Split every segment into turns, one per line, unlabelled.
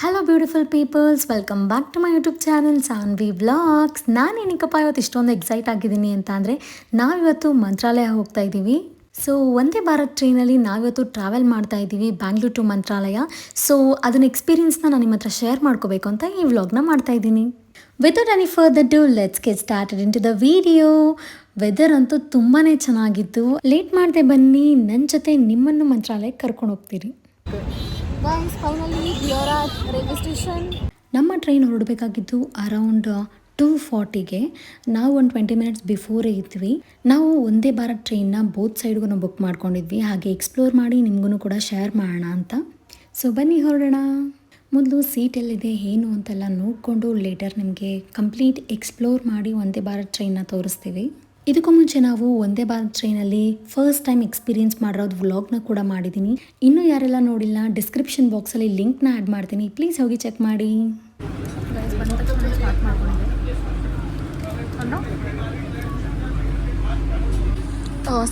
Hello beautiful peoples welcome back to my YouTube channel Saanvi vlogs ನಾನು ಏನಕ್ಕಪ್ಪ ಇವತ್ತು ಇಷ್ಟೊಂದು ಎಕ್ಸೈಟ್ ಆಗಿದ್ದೀನಿ ಅಂತ ಅಂದರೆ ನಾವಿವತ್ತು ಮಂತ್ರಾಲಯ ಹೋಗ್ತಾ ಇದ್ದೀವಿ. ಸೊ ಒಂದೇ ಭಾರತ್ ಟ್ರೈನಲ್ಲಿ ನಾವಿವತ್ತು ಟ್ರಾವೆಲ್ ಮಾಡ್ತಾ ಇದ್ದೀವಿ ಬ್ಯಾಂಗ್ಳೂರ್ ಟು ಮಂತ್ರಾಲಯ. ಸೊ ಅದನ್ನ ಎಕ್ಸ್ಪೀರಿಯನ್ಸ್ನ ನಾನು ನಿಮ್ಮ ಹತ್ರ ಶೇರ್ ಮಾಡ್ಕೋಬೇಕು ಅಂತ ಈ ವ್ಲಾಗ್ನ ಮಾಡ್ತಾ ಇದ್ದೀನಿ. Without any further do let's get started into the video weather ಅಂತೂ ತುಂಬಾ ಚೆನ್ನಾಗಿತ್ತು. ಲೇಟ್ ಮಾಡದೆ ಬನ್ನಿ ನನ್ನ ಜೊತೆ ನಿಮ್ಮನ್ನು ಮಂತ್ರಾಲಯಕ್ಕೆ ಕರ್ಕೊಂಡು ಹೋಗ್ತೀರಿ.
Guys, ಫೈನಲಿ at railway
ನಮ್ಮ ಟ್ರೈನ್ ಹೊರಡಬೇಕಾಗಿದ್ದು ಅರೌಂಡ್ ಟೂ ಫಾರ್ಟಿಗೆ ನಾವು ಒಂದು ಟ್ವೆಂಟಿ ಮಿನಿಟ್ಸ್ ಬಿಫೋರೇ ಇದ್ವಿ. ನಾವು ಒಂದೇ ಭಾರತ್ ಟ್ರೈನ್ನ ಬೋತ್ ಸೈಡ್ಗೂ ನಾವು ಬುಕ್ ಮಾಡ್ಕೊಂಡಿದ್ವಿ. ಹಾಗೆ ಎಕ್ಸ್ಪ್ಲೋರ್ ಮಾಡಿ ನಿಮಗೂ ಕೂಡ ಶೇರ್ ಮಾಡೋಣ ಅಂತ. ಸೊ ಬನ್ನಿ ಹೊರಡೋಣ. ಮೊದಲು ಸೀಟ್ ಎಲ್ಲಿದೆ ಏನು ಅಂತೆಲ್ಲ ನೋಡಿಕೊಂಡು ಲೇಟರ್ ನಿಮಗೆ ಕಂಪ್ಲೀಟ್ ಎಕ್ಸ್ಪ್ಲೋರ್ ಮಾಡಿ ಒಂದೇ ಭಾರತ್ ಟ್ರೈನ್ನ ತೋರಿಸ್ತೀವಿ. ಇದಕ್ಕೂ ಮುಂಚೆ ನಾವು ಒಂದೇ ಬಾರ್ ಟ್ರೈನಲ್ಲಿ ಫಸ್ಟ್ ಟೈಮ್ ಎಕ್ಸ್ಪೀರಿಯನ್ಸ್ ಮಾಡಿರೋದು ವ್ಲಾಗ್ನ ಕೂಡ ಮಾಡಿದ್ದೀನಿ ಇನ್ನೂ ಯಾರೆಲ್ಲ ನೋಡಿಲ್ಲ ಡಿಸ್ಕ್ರಿಪ್ಷನ್ ಬಾಕ್ಸಲ್ಲಿ ಲಿಂಕ್ನ ಆ್ಯಡ್ ಮಾಡ್ತೀನಿ. ಪ್ಲೀಸ್ ಹೋಗಿ ಚೆಕ್ ಮಾಡಿ.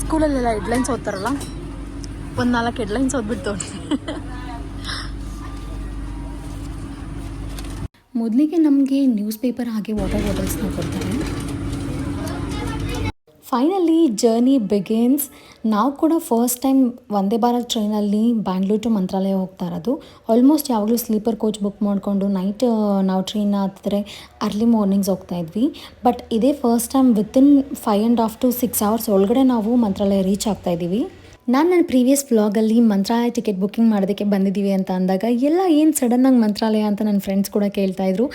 ಸ್ಕೂಲಲ್ಲೆಲ್ಲ ಹೆಡ್ಲೈನ್ಸ್ ಓದ್ತಾರಲ್ಲ? ಒಂದು ನಾಲ್ಕು ಹೆಡ್ಲೈನ್ಸ್ ಓದ್ಬಿಟ್ಟು
ಮೊದಲಿಗೆ ನಮಗೆ ನ್ಯೂಸ್ ಪೇಪರ್ ಹಾಗೆ ವಾಟರ್ ಬಾಟಲ್ಸ್ನ ಕೊಡ್ತಾರೆ. ಫೈನಲಿ ಜರ್ನಿ ಬಿಗಿನ್ಸ್ ನಾವು ಕೂಡ ಫಸ್ಟ್ ಟೈಮ್ ವಂದೇ ಭಾರತ್ ಟ್ರೈನಲ್ಲಿ ಬ್ಯಾಂಗ್ಳೂರ್ ಟು ಮಂತ್ರಾಲಯ ಹೋಗ್ತಾ ಇರೋದು ಆಲ್ಮೋಸ್ಟ್ ಯಾವಾಗಲೂ ಸ್ಲೀಪರ್ ಕೋಚ್ ಬುಕ್ ಮಾಡಿಕೊಂಡು ನೈಟ್ ನಾವು ಟ್ರೈನ್ ಹತ್ತಿದ್ರೆ ಅರ್ಲಿ ಮಾರ್ನಿಂಗ್ಸ್ ಹೋಗ್ತಾ ಇದ್ವಿ ಬಟ್ ಇದೇ first time within five and half to six hours ಒಳಗಡೆ ನಾವು ಮಂತ್ರಾಲಯ ರೀಚ್ ಆಗ್ತಾ ಇದ್ದೀವಿ ನಾನು ನನ್ನ ಪ್ರೀವಿಯಸ್ ಬ್ಲಾಗಲ್ಲಿ ಮಂತ್ರಾಲಯ ಟಿಕೆಟ್ ಬುಕ್ಕಿಂಗ್ ಮಾಡೋದಕ್ಕೆ ಬಂದಿದ್ದೀವಿ ಅಂತ ಅಂದಾಗ, ಎಲ್ಲ ಏನು ಸಡನ್ನಾಗಿ ಮಂತ್ರಾಲಯ ಅಂತ ನನ್ನ ಫ್ರೆಂಡ್ಸ್ ಕೂಡ ಕೇಳ್ತಾ ಇದ್ರು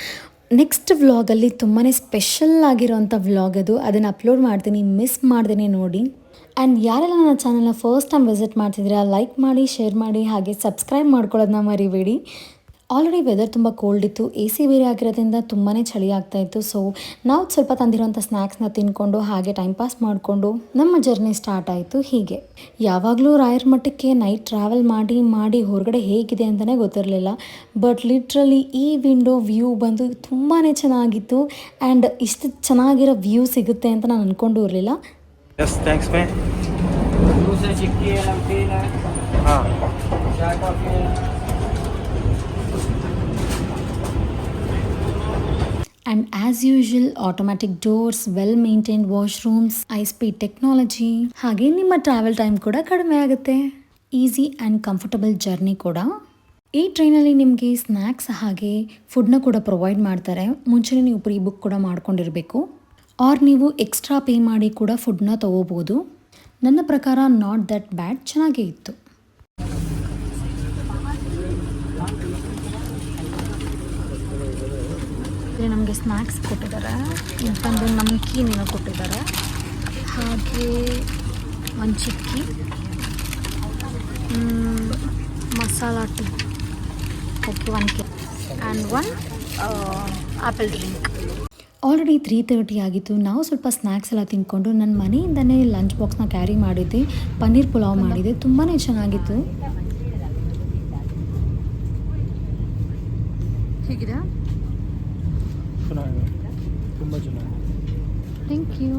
ನೆಕ್ಸ್ಟ್ ವ್ಲಾಗಲ್ಲಿ ತುಂಬಾ ಸ್ಪೆಷಲ್ ಆಗಿರೋಂಥ ವ್ಲಾಗ್ ಅದು. ಅದನ್ನು ಅಪ್ಲೋಡ್ ಮಾಡ್ತೀನಿ ಮಿಸ್ ಮಾಡ್ದೇ ನೋಡಿ. ಆ್ಯಂಡ್ ಯಾರೆಲ್ಲ ನನ್ನ ಚಾನಲ್ನ ಫಸ್ಟ್ ಟೈಮ್ ವಿಸಿಟ್ ಮಾಡ್ತಿದ್ದೀರಾ ಲೈಕ್ ಮಾಡಿ ಶೇರ್ ಮಾಡಿ, ಹಾಗೆ ಸಬ್ಸ್ಕ್ರೈಬ್ ಮಾಡ್ಕೊಳ್ಳೋದನ್ನ ಮರಿಬೇಡಿ. ಆಲ್ರೆಡಿ ವೆದರ್ ತುಂಬ ಕೋಲ್ಡ್ ಇತ್ತು ಎ ಸಿ ಬೇರೆ ಆಗಿರೋದ್ರಿಂದ ತುಂಬಾ ಚಳಿ ಆಗ್ತಾ ಇತ್ತು. ಸೊ ನಾವು ಸ್ವಲ್ಪ ತಂದಿರುವಂಥ ಸ್ನ್ಯಾಕ್ಸ್ನ ತಿನ್ಕೊಂಡು ಹಾಗೆ ಟೈಮ್ ಪಾಸ್ ಮಾಡಿಕೊಂಡು ನಮ್ಮ ಜರ್ನಿ ಸ್ಟಾರ್ಟ್ ಆಯಿತು ಹೀಗೆ. ಯಾವಾಗಲೂ ರಾಯರ ಮಠಕ್ಕೆ ನೈಟ್ ಟ್ರಾವೆಲ್ ಮಾಡಿ ಮಾಡಿ ಹೊರಗಡೆ ಹೇಗಿದೆ ಅಂತಲೇ ಗೊತ್ತಿರಲಿಲ್ಲ. ಬಟ್ ಲಿಟ್ರಲಿ ಈ ವಿಂಡೋ ವ್ಯೂ ಬಂದು ತುಂಬಾ ಚೆನ್ನಾಗಿತ್ತು. ಆ್ಯಂಡ್ ಇಷ್ಟು ಚೆನ್ನಾಗಿರೋ ವ್ಯೂ ಸಿಗುತ್ತೆ ಅಂತ ನಾನು ಅಂದ್ಕೊಂಡು ಇರಲಿಲ್ಲ.
Yes,
and as usual automatic doors well maintained washrooms, I speed technology ಹಾಗೆ ನಿಮ್ಮ ಟ್ರಾವೆಲ್ ಟೈಮ್ ಕೂಡ ಕಡಿಮೆ ಆಗುತ್ತೆ. ಈಸಿ ಆ್ಯಂಡ್ ಕಂಫರ್ಟಬಲ್ ಜರ್ನಿ ಕೂಡ. ಈ ಟ್ರೈನಲ್ಲಿ ನಿಮಗೆ ಸ್ನ್ಯಾಕ್ಸ್ ಹಾಗೆ ಫುಡ್ನ ಕೂಡ ಪ್ರೊವೈಡ್ ಮಾಡ್ತಾರೆ. ಮುಂಚೆನೇ ನೀವು ಪ್ರೀ ಬುಕ್ ಕೂಡ ಮಾಡ್ಕೊಂಡಿರಬೇಕು. ಆರ್ ನೀವು ಎಕ್ಸ್ಟ್ರಾ ಪೇ ಮಾಡಿ ಕೂಡ ಫುಡ್ನ ತೊಗೋಬೋದು. ನನ್ನ ಪ್ರಕಾರ ನಾಟ್ ದಟ್ ಬ್ಯಾಡ್ ಚೆನ್ನಾಗೇ ಇತ್ತು.
ಇಲ್ಲಿ ನಮಗೆ ಸ್ನ್ಯಾಕ್ಸ್ ಕೊಟ್ಟಿದ್ದಾರೆ. ಇಂತಂದು ನಮ್ಕೀನ್ ಏನೋ ಕೊಟ್ಟಿದ್ದಾರೆ. ಹಾಗೆ ಒಂದು chikki. Masala tea. Okay one K and one apple drink
already three thirty ಆಗಿತ್ತು. ನಾವು ಸ್ವಲ್ಪ ಸ್ನ್ಯಾಕ್ಸ್ ಎಲ್ಲ ತಿಂದ್ಕೊಂಡು ನನ್ನ ಮನೆಯಿಂದನೇ ಲಂಚ್ ಬಾಕ್ಸ್ನ ಕ್ಯಾರಿ ಮಾಡಿದ್ದೆ. ಪನ್ನೀರ್ ಪುಲಾವ್ ಮಾಡಿದ್ದೆ. ತುಂಬಾ ಚೆನ್ನಾಗಿತ್ತು.
ಹೇಗಿದೆ?
ತುಂಬ ಚೆನ್ನಾಗಿದೆ
ಥ್ಯಾಂಕ್ ಯು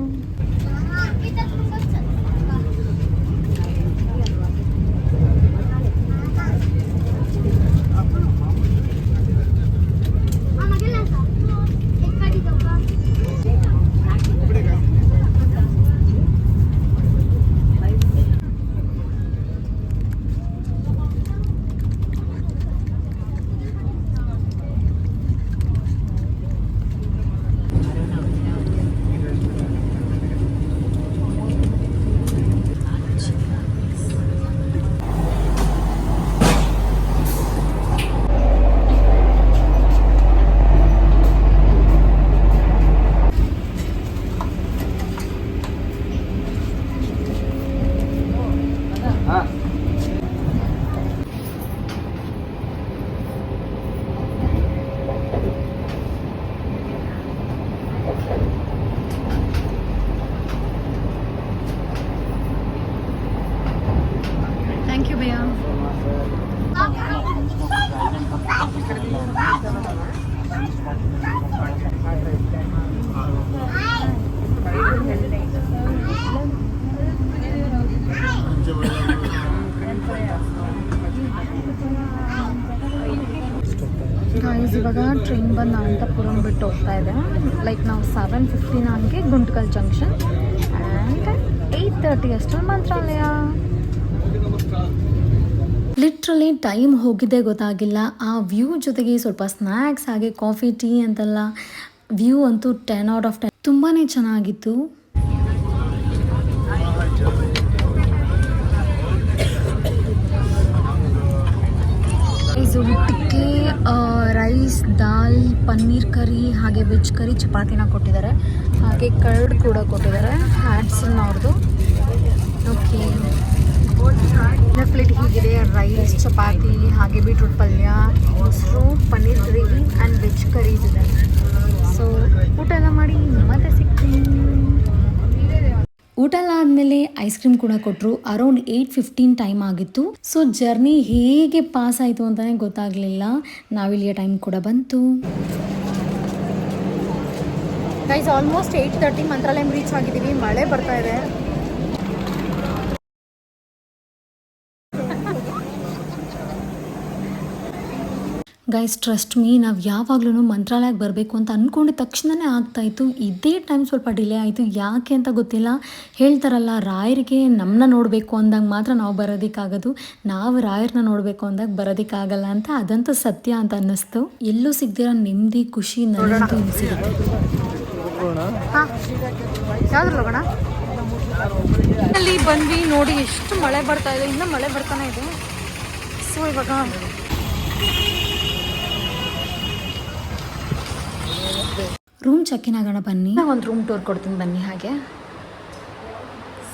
ha ಇವಾಗ ಟ್ರೈನ್ ಬಂದು ಅನಂತಪುರಂ ಬಿಟ್ಟು ಹೋಗ್ತಾ ಇದೆ. ಲೈಕ್ ನಾವು ಸೆವೆನ್ ಫಿಫ್ಟಿ ಹಂಗೆ Guntakal junction and eight thirty ಅಷ್ಟು ಮಂತ್ರಾಲಯ.
ಲಿಟ್ರಲಿ ಟೈಮ್ ಹೋಗಿದ್ದೇ ಗೊತ್ತಾಗಿಲ್ಲ. ಆ ವ್ಯೂ ಜೊತೆಗೆ ಸ್ವಲ್ಪ ಸ್ನ್ಯಾಕ್ಸ್ ಹಾಗೆ ಕಾಫಿ ಟೀ ಅಂತೆಲ್ಲ. ವ್ಯೂ ಅಂತೂ ಟೆನ್ ಔಟ್ ಆಫ್ ಟೆನ್ ತುಂಬಾ ಚೆನ್ನಾಗಿತ್ತು.
ಇದು ಊಟಕ್ಕೆ ರೈಸ್, ದಾಲ್, ಪನ್ನೀರ್ ಕರಿ ಹಾಗೆ ವೆಜ್ ಕರಿ ಚಪಾತಿನ ಕೊಟ್ಟಿದ್ದಾರೆ. ಹಾಗೆ ಕರ್ಡ್ ಕೂಡ ಕೊಟ್ಟಿದ್ದಾರೆ. ಹ್ಯಾಟ್ಸನ್ ಅವ್ರದ್ದು ಓಕೆ ಪ್ಲೇಟ್ ಹೀಗಿದೆ. ರೈಸ್ ಚಪಾತಿ ಹಾಗೆ ಬೀಟ್ರೂಟ್ ಪಲ್ಯ ಮೊಸರು paneer gravy and veg curries ಇದೆ. ಸೊ ಊಟ ಎಲ್ಲ ಮಾಡಿ ಮತ್ತೆ ಸಿಗ್ತೀನಿ.
ಊಟ ಎಲ್ಲ ಆದಮೇಲೆ ಐಸ್ ಕ್ರೀಮ್ ಕೂಡ ಕೊಟ್ಟರು ಅರೌಂಡ್ ಏಯ್ಟ್ ಫಿಫ್ಟೀನ್ ಟೈಮ್ ಆಗಿತ್ತು. ಸೊ ಜರ್ನಿ ಹೇಗೆ ಪಾಸ್ ಆಯಿತು ಅಂತಲೇ ಗೊತ್ತಾಗಲಿಲ್ಲ. ನಾವಿಲ್ಲಿಯ ಟೈಮ್ ಕೂಡ ಬಂತು.
Guys almost eight thirty Mantralayam reach ಆಗಿದ್ದೀವಿ. ಮಳೆ ಬರ್ತಾ ಇದೆ.
ಗೈಸ್ ಟ್ರಸ್ಟ್ ಮೀ ನಾವು ಯಾವಾಗಲೂ ಮಂತ್ರಾಲಯಕ್ಕೆ ಬರಬೇಕು ಅಂತ ಅಂದ್ಕೊಂಡಿದ್ದ ತಕ್ಷಣವೇ ಆಗ್ತಾಯಿತ್ತು ಇದೇ ಟೈಮ್ ಸ್ವಲ್ಪ ಡಿಲೇ ಆಯಿತು. ಯಾಕೆ ಅಂತ ಗೊತ್ತಿಲ್ಲ. ಹೇಳ್ತಾರಲ್ಲ ರಾಯರಿಗೆ ನಮ್ಮನ್ನ ನೋಡಬೇಕು ಅಂದಾಗ ಮಾತ್ರ ನಾವು ಬರೋದಕ್ಕಾಗೋದು. ನಾವು ರಾಯರನ್ನ ನೋಡಬೇಕು ಅಂದಾಗ ಬರೋದಕ್ಕಾಗಲ್ಲ ಅಂತ ಅದಂತೂ ಸತ್ಯ ಅಂತ ಅನ್ನಿಸ್ತು. ಎಲ್ಲೂ ಸಿಗ್ದಿರೋ ನೆಮ್ಮದಿ ಖುಷಿ ನನಗಂತೂ
ಅಲ್ಲಿ ಬಂದ್ವಿ ನೋಡಿ ಎಷ್ಟು ಮಳೆ ಬರ್ತಾ ಇದೆ. ಇನ್ನೂ ಮಳೆ ಬರ್ತಾನೆ ಇದೆ. ಸೊ ಇವಾಗ
ರೂಮ್ ಚೆಕ್ಕಿನ್ ಆಗೋಣ ಬನ್ನಿ.
ಒಂದು ರೂಮ್ ಟೂರ್ ಕೊಡ್ತೀನಿ ಬನ್ನಿ ಹಾಗೆ.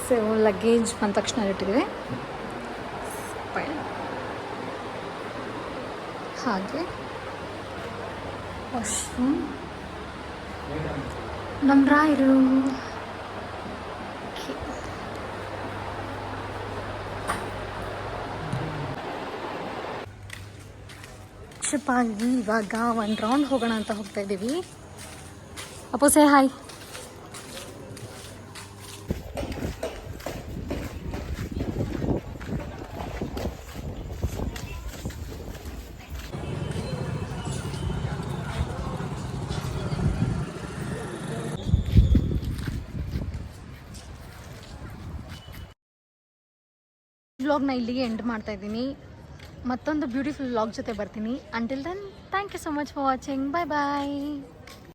ಸೊ ಲಗೇಜ್ ಬಂದ ತಕ್ಷಣ ಇಟ್ಟಿದ್ದೀವಿ ಹಾಗೆ. ವಾಶ್ರೂಮ್ ನಮ್ಮ ರಾಯರು. ಚಪಾಗಿ ಇವಾಗ ಒಂದು ರೌಂಡ್ ಹೋಗೋಣ ಅಂತ ಹೋಗ್ತಾ ಇದ್ದೀವಿ. ಅಪ್ಪು ಸೇ ಹಾಯ್ ವ್ಲಾಗ್ನ ಇಲ್ಲಿಗೆ ಎಂಡ್ ಮಾಡ್ತಾ ಇದ್ದೀನಿ. ಮತ್ತೊಂದು ಬ್ಯೂಟಿಫುಲ್ ವ್ಲಾಗ್ ಜೊತೆ ಬರ್ತೀನಿ. Until then thank you so much for watching bye bye